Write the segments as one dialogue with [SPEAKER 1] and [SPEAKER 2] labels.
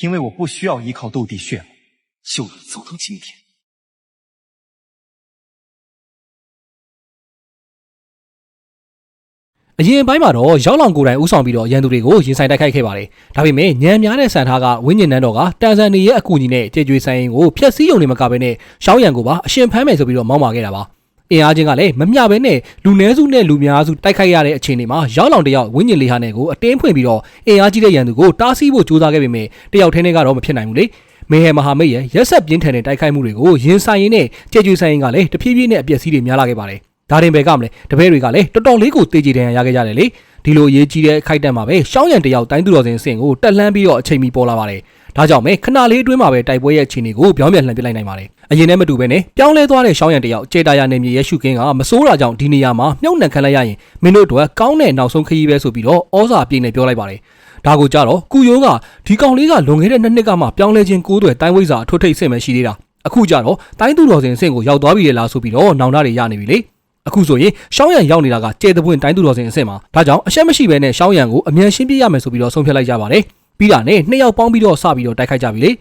[SPEAKER 1] 因为我不需要依靠斗帝血脉，就能走到今天。
[SPEAKER 2] အရင်ပိုင်းမှာတော့ရောက်လောင်ကိုယ်တိုင်ဥဆောင်ပြီးတော့ရန်သူတွေကိုရင်ဆိုင်တိုက်ခိုက်ခဲ့ပါတယ်။ဒါပေမဲ့ညံများတဲ့ဆန်ထားကဝင်းညင်နန်းတော်ကတန်ဆန်နေရဲ့အကူအညီနဲ့ကြေကြွေဆိုင်ရင်ကိုဖျက်ဆီးရုံနဲ့မကဘဲနဲ့ရှောင်းရံကိုပါအရှင်ဖမ်းမယ်ဆိုပြီးတော့မောင်းမာခဲ့တာပါ။ အင်အားချင်းကလည်းမမျှဘဲနဲ့လူနည်းစုနဲ့လူများစုတိုက်ခိုက်ရတဲ့အခြေအနေမှာရောက်လောင်တယောက်ဝင်းညင်လေးဟာနဲ့ကိုအတင်းဖွင့်ပြီးတော့အင်အားကြီးတဲ့ရန်သူကိုတားဆီးဖို့ကြိုးစားခဲ့ပေမဲ့တယောက်ထဲနဲ့ကတော့မဖြစ်နိုင်ဘူးလေ။မေဟယ်မဟာမိတ်ရဲ့ရက်ဆက်ပြင်းထန်တဲ့တိုက်ခိုက်မှုတွေကိုရင်ဆိုင်ရင်းနဲ့ကြေကြွေဆိုင်ရင်ကလည်းတဖြည်းဖြည်းနဲ့အပျက်စီးတွေများလာခဲ့ပါတယ်။ဒါတင်ပဲကမလဲတပည့်တွေကလည်းတော်တော်လေးကိုတေးကြည်တန်ရခဲ့ကြတယ်လေဒီလိုအရေးကြီးတဲ့ခိုက်တက်မှာပဲရှောင်းရံတယောက်တိုင်းသူတော်စင်အဆင့်ကိုတက်လှမ်းပြီးတော့အချိန်မီပေါ်လာပါတယ်ဒါကြောင့်ပဲခဏလေးအတွင်းမှာပဲတိုက်ပွဲရဲ့အခြေအနေကိုပြောင်းပြန်လှန်ပစ်လိုက်နိုင်ပါတယ် အရင်နဲ့မတူပဲနဲ့ပြောင်းလဲသွားတဲ့ရှောင်းရံတယောက်ကျေတာယာနေမြေရဲ့ရှုကင်းကမစိုးတာကြောင့်ဒီနေရာမှာမြုပ်နှံခံလိုက်ရရင်မင်းတို့တို့ကောင်းတဲ့နောက်ဆုံးခရီးပဲဆိုပြီးတော့ဩဇာပြင်းနဲ့ပြောလိုက်ပါတယ်ဒါကိုကြတော့ကုယိုးကဒီကောင်လေးကလွန်ခဲ့တဲ့နှစ်နှစ်ကမှပြောင်းလဲခြင်းကိုးတွေတိုင်းဝိဇ္ဇာအထွတ်ထိပ်ဆင့်ပဲရှိသေးတာအခုကြတော့တိုင်းသူတော်စင်အဆင့်ကိုရောက်သွားပြီလေလားဆိုပြီးတော့နောင်တတွေရနေပြီလေအခုဆိုရင်ရှောင်းရံရောက်နေတာကကျေတပွင့်တိုင်းသူတော်စင်အစ်စ်မှာဒါကြောင့်အရှက်မရှိဘဲနဲ့ရှောင်းရံကိုအမြန်ရှင်းပြရမယ်ဆိုပြီးတော့ဆုံးဖြတ်လိုက်ကြပါတယ်ပြီးတာနဲ့နှစ်ယောက်ပေါင်းပြီးတော့စပြီးတော့တိုက်ခိုက်ကြပြီလေ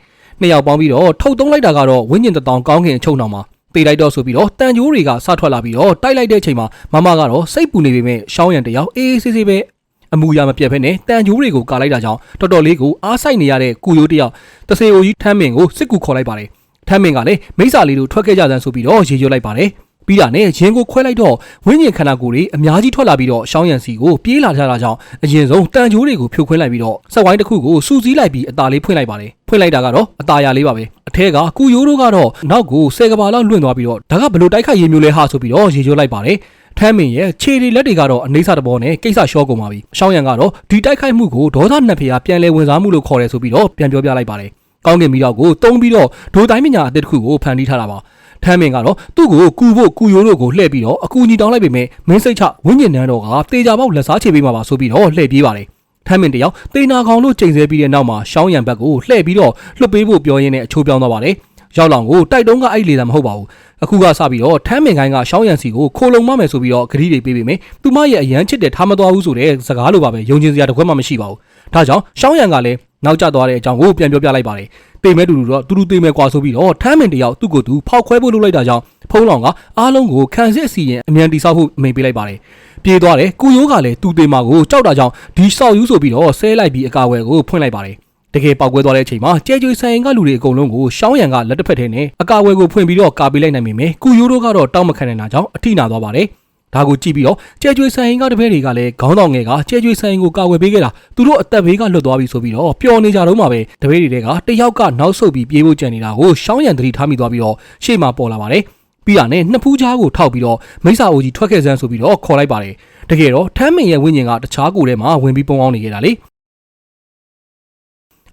[SPEAKER 2] နှစ်ယောက်ပေါင်းပြီးတော့ထုတ်သုံးလိုက်တာကတော့ဝင်းကျင်တတောင်ကောင်းကင်အချုံတော်မှာတေးလိုက်တော့ဆိုပြီးတော့တန်ကြိုးတွေကစထွက်လာပြီးတော့တိုက်လိုက်တဲ့အချိန်မှာမမကတော့စိတ်ပူနေပေမဲ့ရှောင်းရံတယောက်အေးအေးဆေးဆေးပဲအမူအရာမပြတ်ဖက်နဲ့တန်ကြိုးတွေကိုကာလိုက်တာကြောင့်တော်တော်လေးကိုအားဆိုင်နေရတဲ့ကုယိုးတယောက်တဆေအိုကြီးထမ်းမင်ကိုစစ်ကူခေါ်လိုက်ပါတယ်ထမ်းမင်ကလည်းမိစ္ဆာလေးတို့ထွက်ခဲ့ကြစမ်းဆိုပြီးတော့ရေရွတ်လိုက်ပါတယ် ပြီးတာနဲ့ရင်ကိုခွဲလိုက်တော့ဝင်းကျင်ခန္ဓာကိုယ်တွေအများကြီးထွက်လာပြီးတော့ရှောင်းရံစီကိုပြေးလာကြတာကြောင့်အရင်ဆုံးတန်ကြိုးတွေကိုဖြိုခွင်းလိုက်ပြီးတော့စက်ဝိုင်းတစ်ခုကိုစူးစီးလိုက်ပြီးအตาလေးဖွင့်လိုက်ပါတယ်ဖွင့်လိုက်တာကတော့အตาရလေးပါပဲအထက်ကကုယိုးတို့ကတော့နောက်ကိုဆယ်ကဘာလောက်လွင့်သွားပြီးတော့ဒါကဘလို့တိုက်ခိုက်ရေးမျိုးလဲဟာဆိုပြီးတော့ရေချိုးလိုက်ပါတယ်ထမ်းမင်ရဲ့ခြေတွေလက်တွေကတော့အနေဆတဘောနဲ့ကိစ္စရှော့ကုန်ပါပြီ။ရှောင်းရံကတော့ဒီတိုက်ခိုက်မှုကိုဒေါသနှစ်ဖေကပြန်လဲဝင်စားမှုလို့ခေါ်တယ်ဆိုပြီးတော့ပြန်ပြောပြလိုက်ပါတယ်။ကောင်းကင်မီတော့ကိုတုံးပြီးတော့ဒိုတိုင်းပညာအသစ်တစ်ခုကိုဖန်တီးထားတာပါ။ ထမ်းမင်ကတော့သူ့ကိုကူဖို့ကူယိုးတို့ကိုလှည့်ပြီးတော့အကူအညီတောင်းလိုက်ပေမဲ့မင်းစိတ်ချဝင်းကျင်နန်းတော်ကတေချာပေါက်လက်စားချေပေးမှာပါဆိုပြီးတော့လှည့်ပြေးပါတယ်ထမ်းမင်တယောက်တေနာကောင်လို့ချိန်ဆပြီးတဲ့နောက်မှာရှောင်းရံဘက်ကိုလှည့်ပြီးတော့လွတ်ပေးဖို့ပြောရင်းနဲ့အချိုးပြောင်းသွားပါတယ်ရောက်လောင်ကိုတိုက်တုံးကအဲ့လေတာမဟုတ်ပါဘူးအခုကစပြီးတော့ထမ်းမင်ခိုင်းကရှောင်းရံစီကိုခိုလုံမမယ်ဆိုပြီးတော့ဂရီးတွေပေးပေမဲ့သူမရဲ့အရန်ချစ်တဲ့ထားမသွားဘူးဆိုတဲ့စကားလိုပါပဲယုံကြည်စရာတစ်ခွက်မှမရှိပါဘူးဒါကြောင့်ရှောင်းရံကလည်းနောက်ကျသွားတဲ့အကြောင်းကိုပြန်ပြောပြလိုက်ပါတယ် တေမဲတူတူတော့တူတူတေမဲကွာဆိုပြီးတော့ထမ်းမင်တယောက်သူ့ကိုယ်သူဖောက်ခွဲဖို့လုပ်လိုက်တာကြောင့်ဖုံးလောင်ကအားလုံးကိုခံစစ်အစီရင်အမြန်တိဆောက်ဖို့အမိန်ပေးလိုက်ပါတယ်ပြေးသွားတယ်ကုယိုးကလည်းသူ့တေမာကိုကြောက်တာကြောင့်ဒီဆောက်ယူဆိုပြီးတော့ဆဲလိုက်ပြီးအကာအကွယ်ကိုဖွင့်လိုက်ပါတယ်တကယ်ပေါက်ကွဲသွားတဲ့အချိန်မှာကြဲကြွေဆိုင်ကလူတွေအကုန်လုံးကိုရှောင်းရံကလက်တစ်ဖက်ထဲနဲ့အကာအကွယ်ကိုဖွင့်ပြီးတော့ကာပေးလိုက်နိုင်မိမယ်ကုယိုးတို့ကတော့တောက်မခံနိုင်တာကြောင့်အထိနာသွားပါတယ် ဒါကိုကြည့်ပြီးတော့ကြဲကြွေဆိုင်ကတပည့်တွေကလည်းခေါင်းဆောင်ငယ်ကကြဲကြွေဆိုင်ကိုကာဝယ်ပေးခဲ့တာသူတို့အသက်ဘေးကလွတ်သွားပြီဆိုပြီးတော့ပျော်နေကြတော့မှပဲတပည့်တွေကတယောက်ကနောက်ဆုတ်ပြီးပြေးဖို့ကြံနေတာကိုရှောင်းရံသတိထားမိသွားပြီးတော့ရှေ့မှာပေါ်လာပါတယ်ပြီးတာနဲ့နှစ်ဖူးချားကိုထောက်ပြီးတော့မိစ္ဆာအိုကြီးထွက်ခဲ့စမ်းဆိုပြီးတော့ခေါ်လိုက်ပါတယ်တကယ်တော့ထမ်းမင်ရဲ့ဝိညာဉ်ကတခြားကိုယ်ထဲမှာဝင်ပြီးပုံအောင်နေခဲ့တာလေ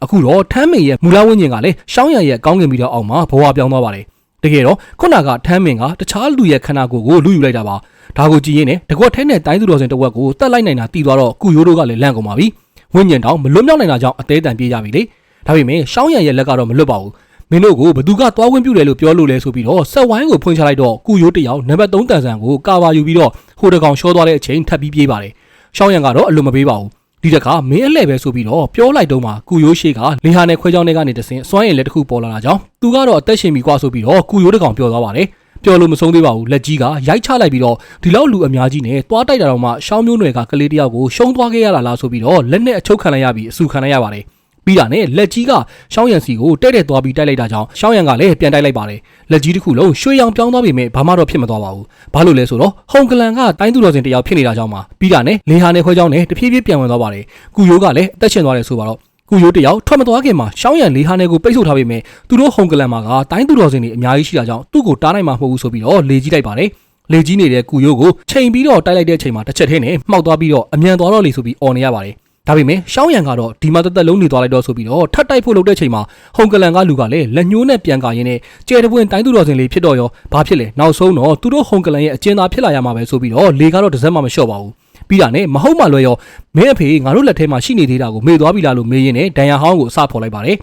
[SPEAKER 2] အခုတော့ထမ်းမင်ရဲ့မူလဝိညာဉ်ကလည်းရှောင်းရံရဲ့ကောင်းကင်ပြီးတော့အောက်မှာဘဝပြောင်းသွားပါတယ်တကယ်တော့ခုနကထမ်းမင်ကတခြားလူရဲ့ခန္ဓာကိုယ်ကိုလူယူလိုက်တာပါ ဒါကိုကြည့်ရင်းနဲ့တကွက်ထဲနဲ့တိုင်းသူတော်စင်တဝက်ကိုတတ်လိုက်နိုင်တာတည်သွားတော့ကုယိုးတို့ကလည်းလန့်ကုန်ပါပြီဝိညာဉ်တောင်မလွတ်မြောက်နိုင်တာကြောင့်အသေးတန်ပြေးကြပြီလေဒါပေမဲ့ရှောင်းရံရဲ့လက်ကတော့မလွတ်ပါဘူးမင်းတို့ကိုဘသူကသွားဝင်ပြူတယ်လို့ပြောလို့လဲဆိုပြီးတော့ဆက်ဝိုင်းကိုဖွင့်ချလိုက်တော့ကုယိုးတယောက်နံပါတ်3တန်ဆန်ကိုကာပါယူပြီးတော့ဟိုတကောင်ရှောသွားတဲ့အချိန်ထပ်ပြီးပြေးပါတယ်ရှောင်းရံကတော့အလိုမပေးပါဘူးဒီတခါမင်းအလှဲ့ပဲဆိုပြီးတော့ပြောလိုက်တော့မှကုယိုးရှိကလေဟာနဲ့ခွဲချောင်းတွေကနေတဆင်စွမ်းရည်လက်တစ်ခုပေါ်လာတာကြောင့်သူကတော့အသက်ရှင်ပြီကွာဆိုပြီးတော့ကုယိုးတကောင်ပြောသွားပါတယ် ပြောလို့မဆုံးသေးပါဘူးလက်ကြီးကရိုက်ချလိုက်ပြီးတော့ဒီလောက်လူအများကြီးနဲ့သွားတိုက်တာတော့မှရှောင်းမျိုးနွယ်ကကလေးတယောက်ကိုရှုံးသွားခဲ့ရတာလားဆိုပြီးတော့လက်နဲ့အချုပ်ခံလိုက်ရပြီးအဆူခံလိုက်ရပါတယ်ပြီးတာနဲ့လက်ကြီးကရှောင်းရံစီကိုတဲ့တဲ့သွားပြီးတိုက်လိုက်တာကြောင့်ရှောင်းရံကလည်းပြန်တိုက်လိုက်ပါတယ်လက်ကြီးတစ်ခုလုံးရွှေရောင်ပြောင်းသွားပေမဲ့ဘာမှတော့ဖြစ်မသွားပါဘူးဘာလို့လဲဆိုတော့ဟုန်ကလန်ကတိုင်းသူတော်စင်တယောက်ဖြစ်နေတာကြောင့်ပါပြီးတာနဲ့လေဟာနဲ့ခွဲချောင်းနဲ့တဖြည်းဖြည်းပြန်ဝင်သွားပါတယ်ကုယိုးကလည်းအသက်ရှင်သွားတယ်ဆိုပါတော့ ကုယိုးတယောက်ထွက်မသွားခင်မှာရှောင်းရံလေးဟာနဲ့ကိုပိတ်ဆို့ထားပေမဲ့သူတို့ဟုန်ကလန်မှာကတိုင်းသူတော်စင်တွေအများကြီးရှိတာကြောင့်သူ့ကိုတားနိုင်မှာမဟုတ်ဘူးဆိုပြီးတော့လေကြီးလိုက်ပါတယ်လေကြီးနေတဲ့ကုယိုးကိုချိန်ပြီးတော့တိုက်လိုက်တဲ့အချိန်မှာတစ်ချက်ထဲနဲ့မှောက်သွားပြီးတော့အမြန်သွားတော့လေဆိုပြီးអော်နေရပါတယ်ဒါပေမဲ့ရှောင်းရံကတော့ဒီမှာတက်တက်လုံးနေသွားလိုက်တော့ဆိုပြီးတော့ထပ်တိုက်ဖို့လုပ်တဲ့ချိန်မှာဟုန်ကလန်ကလူကလည်းလက်ညှိုးနဲ့ပြန်ကာရင်းနဲ့ကျဲတပွင့်တိုင်းသူတော်စင်လေးဖြစ်တော့ရောဘာဖြစ်လဲနောက်ဆုံးတော့သူတို့ဟုန်ကလန်ရဲ့အကျဉ်းသားဖြစ်လာရမှာပဲဆိုပြီးတော့လေကတော့တစ်စက်မှမလျှော့ပါဘူး ပြီးတာနဲ့မဟုတ်မှလွယ်ရောမင်းအဖေငါတို့လက်ထဲမှာရှိနေသေးတာကိုမေ့သွားပြီလားလို့မေးရင်းနဲ့ဒန်ယာဟောင်းကိုအစဖော်လိုက်ပါတယ်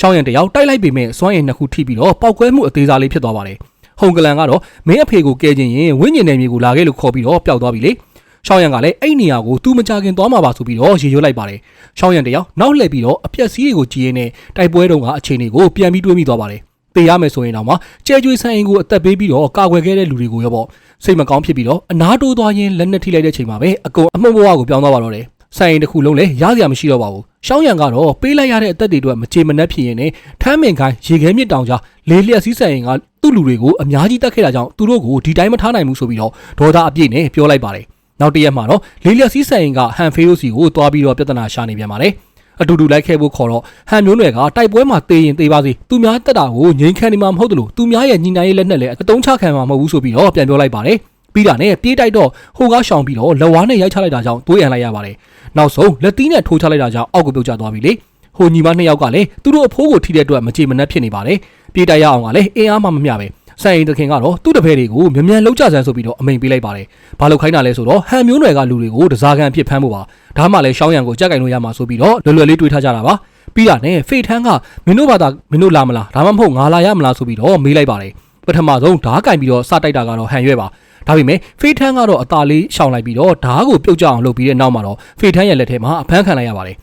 [SPEAKER 2] ရှောင်းရံတယောက်တိုက်လိုက်ပေမဲ့စွမ်းရည်နှစ်ခုထိပြီးတော့ပောက်ကွဲမှုအသေးစားလေးဖြစ်သွားပါတယ်ဟုန်ကလန်ကတော့မင်းအဖေကိုကဲခြင်းရင်ဝိညာဉ်နယ်မြေကိုလာခဲ့လို့ခေါ်ပြီးတော့ပျောက်သွားပြီလေရှောင်းရံကလည်းအဲ့နေရာကိုသူမကြခင်သွားမှာပါဆိုပြီးတော့ရေရွတ်လိုက်ပါတယ်ရှောင်းရံတယောက်နောက်လှည့်ပြီးတော့အပြက်စီးတွေကိုကြည်ရင်းနဲ့တိုက်ပွဲတုန်းကအချိန်တွေကိုပြန်ပြီးတွေးမိသွားပါတယ်တေးရမယ်ဆိုရင်တော့မှကျဲကျွေးဆိုင်ရင်ကိုအသက်ပေးပြီးတော့ကာကွယ်ခဲ့တဲ့လူတွေကိုရောပေါ့ စိတ်မကောင်းဖြစ်ပြီးတော့အနာတိုးသွားရင်လက်နဲ့ထိလိုက်တဲ့ချိန်မှာပဲအကုန်အမှုံဘဝကိုပြောင်းသွားပါတော့တယ်ဆိုင်ရင်တစ်ခုလုံးလည်းရစရာမရှိတော့ပါဘူးရှောင်းရံကတော့ပေးလိုက်ရတဲ့အသက်တွေအတွက်မကြေမနက်ဖြစ်ရင်နဲ့ထမ်းမင်ခိုင်းရေခဲမြစ်တောင်ကြားလေလျက်စီးဆိုင်ရင်ကသူ့လူတွေကိုအများကြီးတက်ခဲ့တာကြောင့်သူတို့ကိုဒီတိုင်းမထားနိုင်ဘူးဆိုပြီးတော့ဒေါသအပြည့်နဲ့ပြောလိုက်ပါတယ်နောက်တစ်ရက်မှာတော့လေလျက်စီးဆိုင်ရင်ကဟန်ဖေးရိုစီကိုတွားပြီးတော့ပြဿနာရှာနေပြန်ပါတယ် အတူတူလိုက်ခဲ့ဖို့ခေါ်တော့ဟန်မျိုးနွယ်ကတိုက်ပွဲမှာတေးရင်တေးပါစေသူများတက်တာကိုငိမ့်ခံနေမှာမဟုတ်တယ်လို့သူများရဲ့ညီနိုင်ရေးလက်နဲ့လည်းအတုံးချခံမှာမဟုတ်ဘူးဆိုပြီးတော့ပြန်ပြောလိုက်ပါတယ်ပြီးတာနဲ့ပြေးတိုက်တော့ဟိုကားရှောင်ပြီးတော့လက်ဝါးနဲ့ရိုက်ချလိုက်တာကြောင့်တွေးရန်လိုက်ရပါတယ်နောက်ဆုံးလက်သီးနဲ့ထိုးချလိုက်တာကြောင့်အောက်ကိုပြုတ်ကျသွားပြီလေဟိုညီမနှစ်ယောက်ကလည်းသူတို့အဖိုးကိုထိတဲ့အတွက်မကြေမနက်ဖြစ်နေပါတယ်ပြေးတိုက်ရအောင်ကလည်းအင်အားမှမမျှပဲဆိုင်ရင်တခင်ကတော့သူ့တပည့်တွေကိုမြန်မြန်လှုပ်ကြစမ်းဆိုပြီးတော့အမိန်ပေးလိုက်ပါတယ်။ဘာလို့ခိုင်းတာလဲဆိုတော့ဟန်မျိုးနွယ်ကလူတွေကိုတစားကန်အဖြစ်ဖမ်းဖို့ပါ။ ဒါမှလည်းရှောင်းရံကိုကြက်ကင်လို့ရမှာဆိုပြီးတော့လွယ်လွယ်လေးတွေးထားကြတာပါ။ပြီးတာနဲ့ဖေထန်းကမင်းတို့ဘာသာမင်းတို့လာမလားဒါမှမဟုတ်ငါလာရမလားဆိုပြီးတော့မေးလိုက်ပါတယ်။ပထမဆုံးဓားကင်ပြီးတော့စတိုက်တာကတော့ဟန်ရွဲ့ပါ။ဒါပေမဲ့ဖေထန်းကတော့အသာလေးရှောင်လိုက်ပြီးတော့ဓားကိုပြုတ်ကြအောင်လုပ်ပြီးတဲ့နောက်မှာတော့ဖေထန်းရဲ့လက်ထဲမှာအဖမ်းခံလိုက်ရပါတယ်။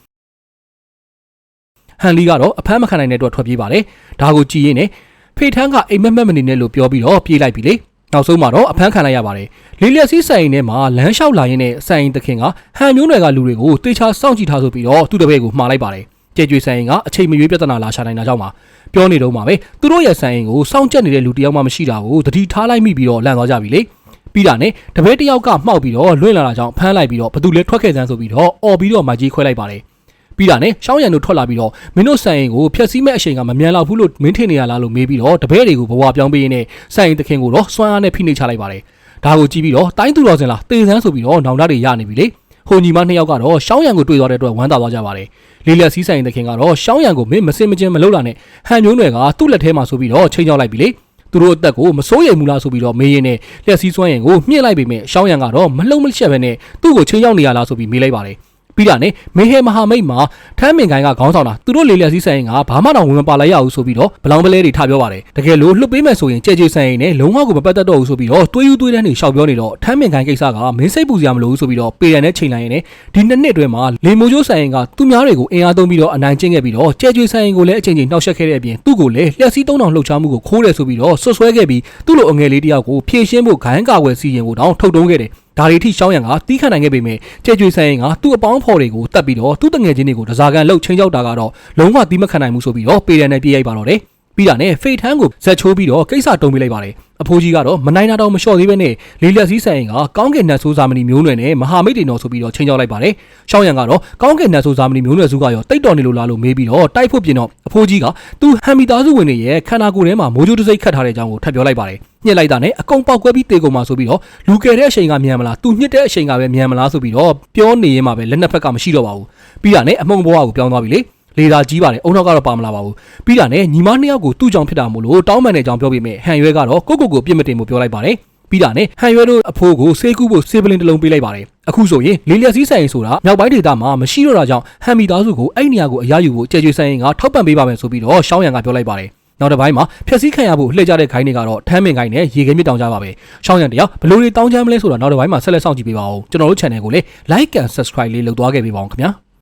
[SPEAKER 2] ဟန်လီကတော့အဖမ်းမခံနိုင်တဲ့အတွက်ထွက်ပြေးပါတယ်။ဒါကိုကြည်ရင်းနဲ့ဖေထန်းကအိမ်မက်မက်မနေနဲ့လို့ပြောပြီးတော့ပြေးလိုက်ပြီလေ နောက်ဆုံးမှာတော့အဖမ်းခံလိုက်ရပါတယ်လေးလျက်စီးဆိုင်ထဲမှာလမ်းလျှောက်လာရင်းနဲ့ဆိုင်သခင်ကဟန်မျိုးနွယ်ကလူတွေကိုတေချာစောင့်ကြည့်ထားဆိုပြီးတော့သူ့တပည့်ကိုမှားလိုက်ပါတယ်ကြဲကြွေဆိုင်ကအချိန်မရွေးပြဿနာလာရှာနိုင်တာကြောင့်ပါပြောနေတော့မှာပဲသူတို့ရဲ့ဆိုင်ကိုစောင့်ကြက်နေတဲ့လူတယောက်မှမရှိတာကိုတတိထားလိုက်မိပြီးတော့လန့်သွားကြပြီလေပြီးတာနဲ့တပည့်တယောက်ကမှောက်ပြီးတော့လွင့်လာတာကြောင့်ဖမ်းလိုက်ပြီးတော့ဘသူလဲထွက်ခဲ့စမ်းဆိုပြီးတော့អော်ပြီးတော့မကြီးခွဲလိုက်ပါတယ် ပြီးတာနဲ့ရှောင်းရံတို့ထွက်လာပြီးတော့မင်းတို့ဆိုင်ရင်ကိုဖျက်ဆီးမဲ့အချိန်ကမမြန်တော့ဘူးလို့မင်းထင်နေရလားလို့မေးပြီးတော့တပည့်တွေကိုဘဝပြောင်းပေးရင်းနဲ့ဆိုင်ရင်သခင်ကိုတော့စွမ်းအားနဲ့ဖိနှိပ်ချလိုက်ပါတယ်ဒါကိုကြည့်ပြီးတော့တိုင်းသူတော်စင်လားတေဆန်းဆိုပြီးတော့နောင်တတွေရနေပြီလေဟိုညီမနှစ်ယောက်ကတော့ရှောင်းရံကိုတွေ့သွားတဲ့အတွက်ဝမ်းသာသွားကြပါတယ်လေးလက်စီးဆိုင်သခင်ကတော့ရှောင်းရံကိုမင်းမစင်မချင်းမလုပ်လာနဲ့ဟန်မျိုးနွယ်ကသူ့လက်ထဲမှာဆိုပြီးတော့ချိန်ချောက်လိုက်ပြီလေသူတို့အသက်ကိုမစိုးရိမ်ဘူးလားဆိုပြီးတော့မေးရင်းနဲ့လက်စည်းစွမ်းရင်ကိုမြင့်လိုက်ပေမဲ့ရှောင်းရံကတော့မလုံမချက်ပဲနဲ့သူ့ကိုချိန်ချောက်နေရလားဆိုပြီးမေးလိုက်ပါတယ် ပြီးတာနဲ့မေဟေမဟာမိတ်မှာထမ်းမင်ကိုင်းကခေါင်းဆောင်တာသူတို့လေလျက်စည်းဆိုင်ကဘာမှတော့ဝင်မပါလိုက်ရဘူးဆိုပြီးတော့ဘလောင်ပလဲတွေထားပြောပါတယ်တကယ်လို့လွတ်ပေးမယ်ဆိုရင်ကြဲကြဲဆိုင်ရင်နဲ့လုံးဝကိုမပတ်သက်တော့ဘူးဆိုပြီးတော့တွေးယူတွေးတန်းတွေရှောက်ပြောနေတော့ထမ်းမင်ကိုင်းကိစ္စကမင်းစိတ်ပူစရာမလိုဘူးဆိုပြီးတော့ပေရန်နဲ့ချိန်လိုက်ရင်ဒီနှစ်နှစ်အတွင်းမှာလေမိုချိုးဆိုင်ကသူများတွေကိုအင်အားသုံးပြီးတော့အနိုင်ကျင့်ခဲ့ပြီးတော့ကြဲကြဲဆိုင်ကိုလည်းအချိန်ချင်းနှောက်ယှက်ခဲ့တဲ့အပြင်သူ့ကိုလည်းလျှက်စီးတုံးတောင်လှုပ်ရှားမှုကိုခိုးတယ်ဆိုပြီးတော့ဆွဆွဲခဲ့ပြီးသူ့လိုအငယ်လေးတယောက်ကိုဖြည့်ရှင်းဖို့ဂိုင်းကာဝယ်စီရင်ကိုတောင်ထုတ်တုံးခဲ့တယ် ဒါတွေထိရှောင်းရံကတီးခံနိုင်ခဲ့ပေမဲ့ကြဲကြွေဆိုင်ရင်ကသူ့အပေါင်းဖော်တွေကိုတတ်ပြီးတော့သူ့တငယ်ချင်းတွေကိုတစားကန်လှုပ်ချင်းချောက်တာကတော့လုံးဝတီးမခံနိုင်ဘူးဆိုပြီးတော့ပေရန်နဲ့ပြေးရိုက်ပါတော့တယ် ပြီးတာနဲ့ဖေထန်းကိုဇက်ချိုးပြီးတော့ကိစ္စတုံးပေးလိုက်ပါတယ်အဖိုးကြီးကတော့မနိုင်တာတော့မလျှော့သေးပဲနဲ့လေးလက်စည်းဆိုင်ကကောင်းကင်နတ်ဆိုးဇာမနီမျိုးနွယ်နဲ့မဟာမိတ်တွေတော်ဆိုပြီးတော့ချင်းချောက်လိုက်ပါတယ်ရှောင်းရံကတော့ကောင်းကင်နတ်ဆိုးဇာမနီမျိုးနွယ်စုကရောတိတ်တော်နေလို့လားလို့မေးပြီးတော့တိုက်ဖို့ပြင်တော့အဖိုးကြီးကသူဟမ်မီသားစုဝင်တွေရဲ့ခန္ဓာကိုယ်ထဲမှာမိုးကြိုးတစိမ့်ခတ်ထားတဲ့အကြောင်းကိုထပ်ပြောလိုက်ပါတယ်ညှစ်လိုက်တာနဲ့အကုန်ပေါက်ကွဲပြီးတေကုန်မှာဆိုပြီးတော့လူကယ်တဲ့အချိန်ကမြန်မလားသူညှစ်တဲ့အချိန်ကပဲမြန်မလားဆိုပြီးတော့ပြောနေရင်မှပဲလက်နှစ်ဖက်ကမရှိတော့ပါဘူးပြီးတာနဲ့အမုံဘဝကိုပြောင်းသွားပြီလေ လေသာကြီးပါတယ်အုံနောက်ကတော့ပါမလာပါဘူးပြီးတာနဲ့ညီမနှစ်ယောက်ကိုသူ့ကြောင့်ဖြစ်တာမို့လို့တောင်းပန်တဲ့အကြောင်းပြောပြမယ်ဟန်ရွဲကတော့ကိုကိုကိုပြစ်မတင်ဖို့ပြောလိုက်ပါတယ်ပြီးတာနဲ့ဟန်ရွဲတို့အဖိုးကိုဆေးကူးဖို့ဆေးပလင်းတစ်လုံးပေးလိုက်ပါတယ်အခုဆိုရင်လေးလျက်စည်းဆိုင်ဆိုတာမြောက်ပိုင်းဒေသမှာမရှိတော့တာကြောင့်ဟန်မီသားစုကိုအဲ့နေရာကိုအရယူဖို့ကြဲကြွေဆိုင်ရင်ကထောက်ပံ့ပေးပါမယ်ဆိုပြီးတော့ရှောင်းရံကပြောလိုက်ပါတယ်နောက်တစ်ပိုင်းမှာဖျက်ဆီးခံရဖို့လှည့်ကြတဲ့ခိုင်းတွေကတော့ထမ်းမင်ခိုင်းနဲ့ရေခဲမြစ်တောင်ကြပါပဲရှောင်းရံတယောက်ဘလို့တွေတောင်းချမ်းမလဲဆိုတာနောက်တစ်ပိုင်းမှာဆက်လက်စောင့်ကြည့်ပေးပါဦးကျွန်တော်တို့ channel ကိုလည်း like and subscribe လေးလုပ်သွားခဲ့ပေးပါဦးခင်ဗျာ